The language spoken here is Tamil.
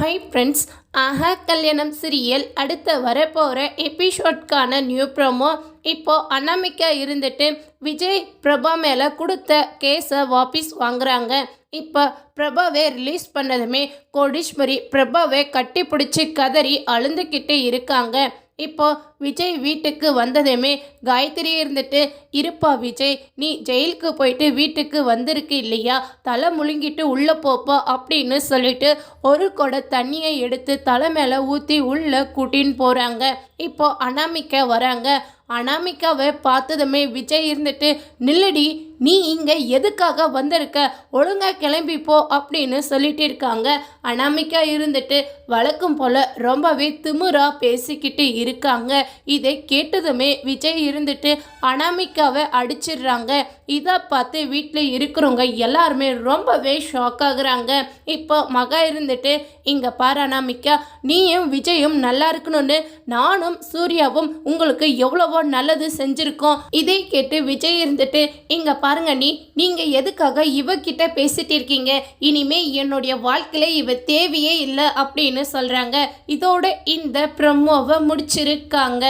Hi friends. ஆஹா கல்யாணம் சீரியல் அடுத்த வரப்போகிற எபிசோட்கான நியூ ப்ரோமோ. இப்போ அனாமிக்கா இருந்துட்டு விஜய் பிரபா மேலே கொடுத்த கேஸை வாபீஸ் வாங்குறாங்க. இப்போ பிரபாவை ரிலீஸ் பண்ணதுமே கோடீஸ்வரி பிரபாவை கட்டி பிடிச்சி கதறி அழுந்துக்கிட்டு இருக்காங்க. இப்போ விஜய் வீட்டுக்கு வந்ததுமே காயத்ரி இருந்துட்டு இருப்பா விஜய் நீ ஜெயிலுக்கு போயிட்டு வீட்டுக்கு வந்திருக்கு இல்லையா? தலை முழுங்கிட்டு உள்ளே போப்பா அப்படின்னு சொல்லிட்டு ஒரு கொடை தண்ணியை எடுத்து தலை மேலே ஊற்றி உள்ளே கூட்டின்னு போகிறாங்க இப்போ அனாமிக்க வராங்க. அனாமிகாவை பார்த்ததுமே விஜய் இருந்துட்டு நில்லடி நீ இங்கே எதுக்காக வந்திருக்க? ஒழுங்காக கிளம்பிப்போ அப்படின்னு சொல்லிட்டு இருக்காங்க. அனாமிக்கா இருந்துட்டு வழக்கம் போல் ரொம்பவே திமுறாக பேசிக்கிட்டு இருக்காங்க. இதை கேட்டதுமே விஜய் இருந்துட்டு அனாமிக்காவை அடிச்சிடுறாங்க. இதை பார்த்து வீட்டில் இருக்கிறவங்க எல்லாருமே ரொம்பவே ஷாக் ஆகுறாங்க. இப்போ மகா இருந்துட்டு இங்கே பாரு அனாமிக்கா நீயும் விஜயும் நல்லா இருக்கணும்னு நானும் சூர்யாவும் உங்களுக்கு எவ்வளவோ நல்லது செஞ்சுருக்கோம். இதை கேட்டு விஜய் இருந்துட்டு இங்கே பாருங்க நீ நீங்கள் எதுக்காக இவகிட்ட பேசிட்டு இருக்கீங்க? இனிமே என்னுடைய வாழ்க்கையில இவ தேவையே இல்லை அப்படின்னு சொல்கிறாங்க இதோட இந்த ப்ரமோவை முடிச்சிருக்காங்க.